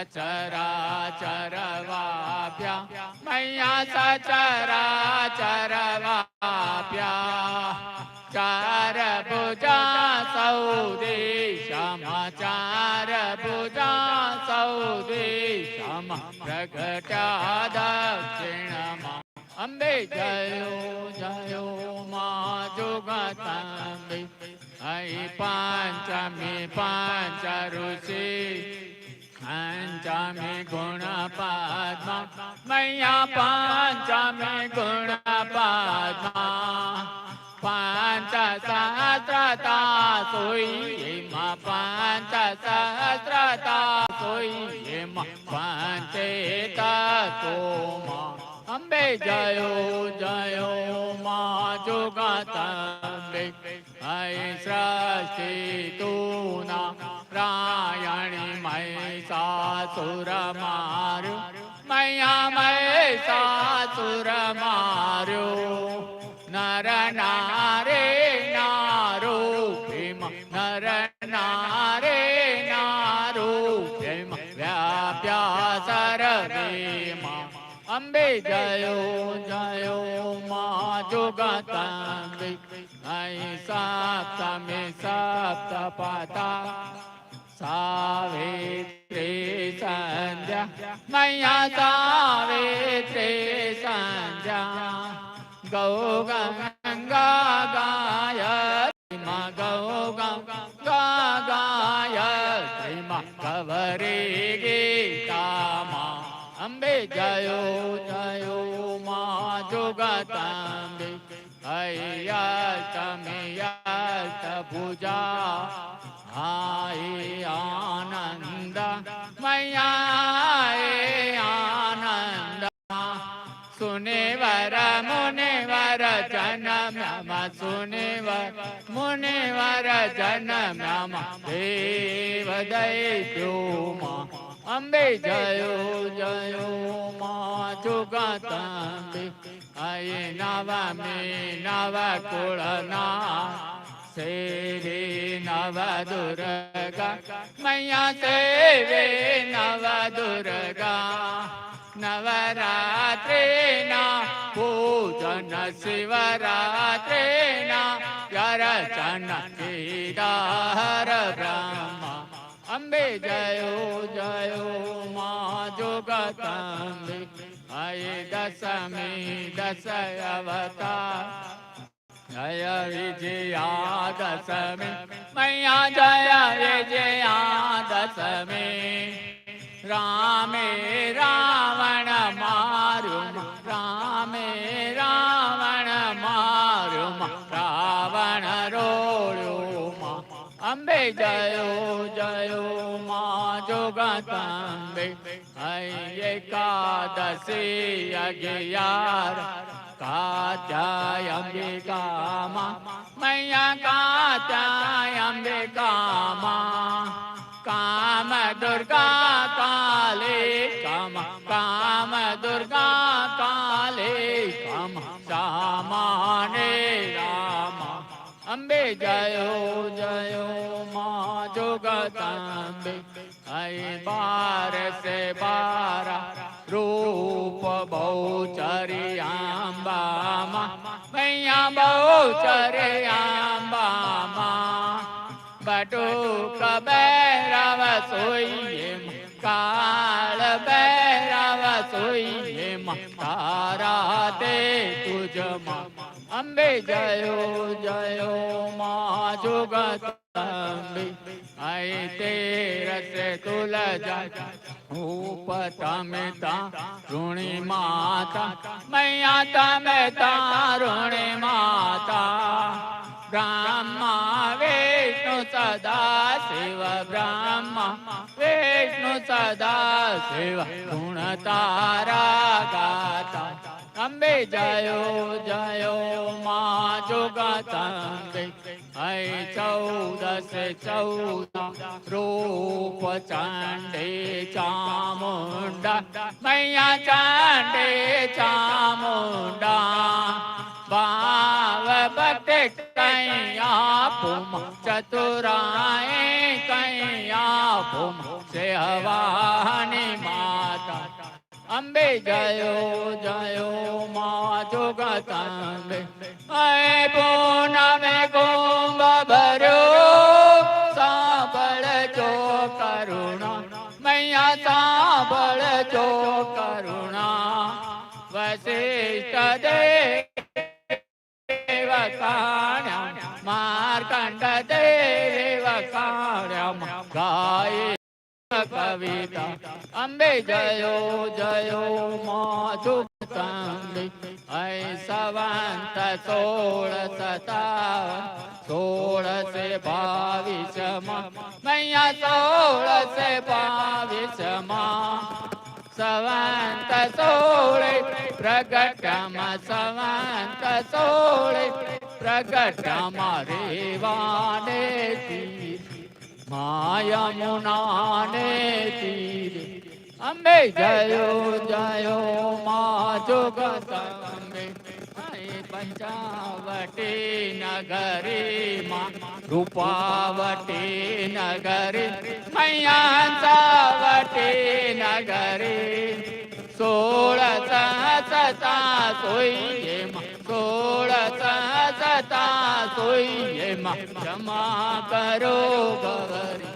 સચરા ચરવાપ્યા મૈયા સચરા ચરવાપ્યા ચાર ભુજા સૌ દેશમાં ચાર ભુજા સૌ દેશમાં પ્રગટ્યા દક્ષિણમાં અંબે જયો જયો મા જોગતાંબે અહીં પાંચમી પાંચ ઋષિ પંચમી ગુણ પાદમા મૈયા પંચમે ગુણ પાદમા પાંચ સહસ્રતા સોઈ એમાં પાંચ સહસ્રતા સોઈ એમાં પાંચે તત્વમાં, અંબે જયો જયો મા જોગતંબે હૈ સૃષ્ટિ તુના રાયણી મહિષાસુર માર્યો મૈયા મહિષાસુર માર્યો નર નારે નારો ભીમ નર નારે નારો ભીમ વ્યાપ્યા સર્વેમાં અંબે જયો જયો મા જોગતંબે અહીં સપ્તમે સપ્ત પાતા સાવિત્રી સંધ્યા મૈયા સાવિત્રી સંધ્યા ગૌ ગંગા ગાયમાં ગૌ ગંગા ગાયમાં કવરે ગીતામાં અંબે જયો જયો મા જોગતાંબે અયતમે યત ભુજા હાય આનંદ મયા આનંદ સુનેવર મુનેવર જનમ્યમ સુનેવર મુનેવર જનમ્યમ દેવ દૈત્યોમાં અંબે જયો જયો મા જુગતંબે અય નવ મે નવ દુર્ગા મૈયા સેવે નવ દુર્ગા નવરાત્રિના પૂજન શિવરાત્રિના યરચન કેદાર બ્રહ્મા અંબે જયો જયો મા જોગતંબે जय विजया दशमी मैया जय विजया दशमी रामे रावण मारू रामे रावण मारु रावण रोड़ो मा अम्बे जयो जयो मा जोगतम्बे। ऐ एकादशी अज्ञार कात्याय अंबिका माँ मैया कात्याय अंबिका माँ काम दुर्गा काले। कम काम दुर्गा काले। काम, सामाने राम। अम्बे जयो जयो माँ जोगत अम्बे अ बार से बारा। રૂપ બહુ બહુચરિયાંબામાં મૈયા બહુ બહુચરિયાંબામાં બટુક બેરવ સોઈએ કાળ બૈરવ સોઈએ તારા તે તુજમાં અંબે જયો જયો મા જોગતંબે આય તેરસે તુલજા ઉપતમે તા ઋણી માતા, મૈયા તમે તારુણી માતા. બ્રહ્મા વિષ્ણુ સદા શિવ, બ્રહ્મા વિષ્ણુ સદા શિવ. ગુણ તારા ગાતા, અંબે જયો જયો, મા જોગતંબે હૈ ચૌદસ ચૌદ રૂપ ચાંડે ચામુંડા મૈયા ચાંડે ચામુંડા ભાવ ભક્ત કૈયા પુમ ચતુરાએ કઈ આપો છે હવાની માતા અંબે જયો જયો મા જોગતાંબે અય પૂનમે કુંભ ભર્યો સાંભળજો કરુણા મૈયા સાંભળજો કરુણા વશિષ્ઠ દેવ કાણ્યા માર્કંડ દેવ કાણ્યા ગાય कविता। अम्बे जयो जयो मधुकम्बि ऐ सवन्त सोळसताव सोळसे बाविश मा। मैया सोळसे बाविश मा। प्रगट सोळे प्रगटम सवन्त प्रगट प्रगटम रेवाने माया मुनाने तीर। अम्बे जयो जयो मा जोगत अम्बे पंचावटी नगरी मा रूपावटी नगरी। मैया सावटी नगरी सोळसा सता सोयी मा। छोड़ सता कोई ये क्षमा करो गवरी।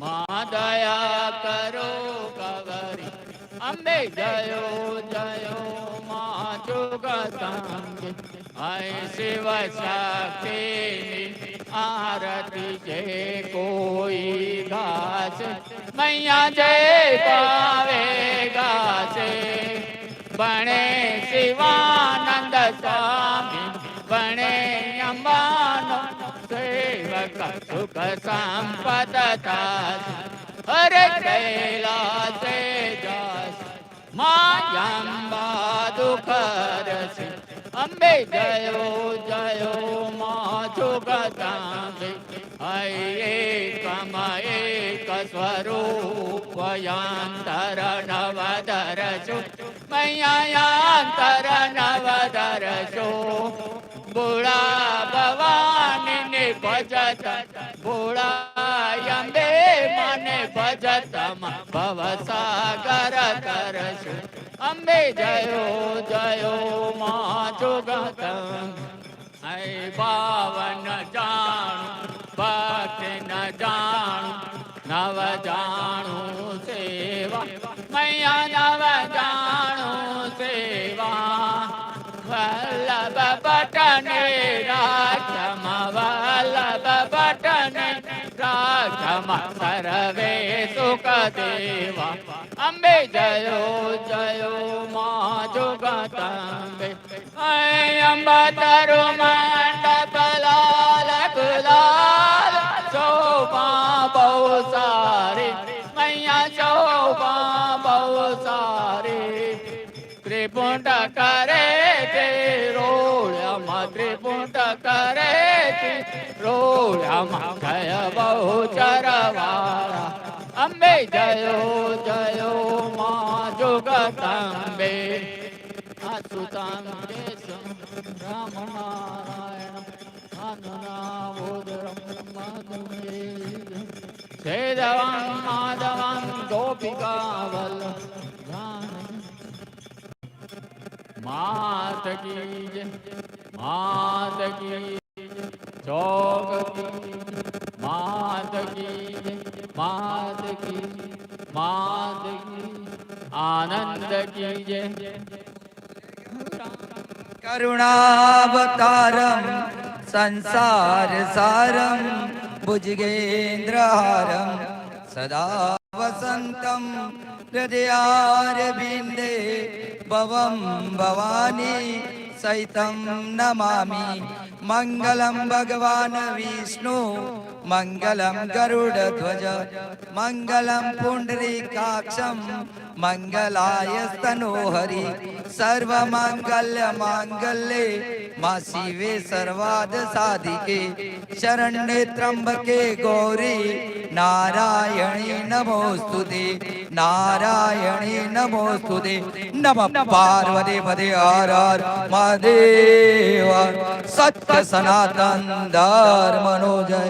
माँ दया करो गवरी। अम्बे जयो जयो माँ जुगतंग आय शिव सके आरती जे कोई घास मैया जय पावे घास बने शिवा સ્વામી બણે અંબાનો સેવક સુખ સંપદ હરે કૈલા તે જસ માયાંબા દુઃખ રસે અંબે જયો જયો મા જુગતાંબે હૈ એકમ એક સ્વરૂપયાંતર નવધર છો नैया कर नवदरसो बुढ़ा भवानी ने भजत बुढ़ा यमे मन भजत, भव सागर तरसो अम्बे जयो जयो माँ जुगत। ऐ पावन जान पथ न जान नव जान सेवा। मैया नव வல்லப பட்டனே ராஜம வல்லப பட்டனே ராஜம சரவே சுகதேவா அம்பே ஜயோ ஜயோ மா ஜுகதம்பே ஐ அம்பா தருமன் રોળ્યામાં જય બહુ ચરવાળા અંબે જયો જયો મા જોગતંબે અચ્યુતાંબે રામ નારાયણ આનનાવોદરમ માધવે છેદવં માધવં ગોપિકાવલ્લભ માત કી જય માત કી ચોકતી માતકી માતકી માતકી આનંદ કી જય કરુણાવતારમ સંસાર સારમ ભુજગેન્દ્રહારમ સદા વસંતમ હૃદયારવિંદે ભવમ ભવાની સહિતમ નમામી मङ्गलं भगवान् विष्णु मङ्गलं गरुडध्वज मङ्गलं पुण्डरीकाक्षं मङ्गलाय स्तनोहरि सर्वमङ्गल्यमाङ्गल्ये मा शिवे सर्वाद साधिके शरण्ये त्र्यम्बके गौरी नारायणी नमोऽस्तु ते નારાયણી નમોસ્તુતે નમ પાર્વતી પદે હર હર મહાદેવ. સત્ય સનાતન ધર્મનો જય.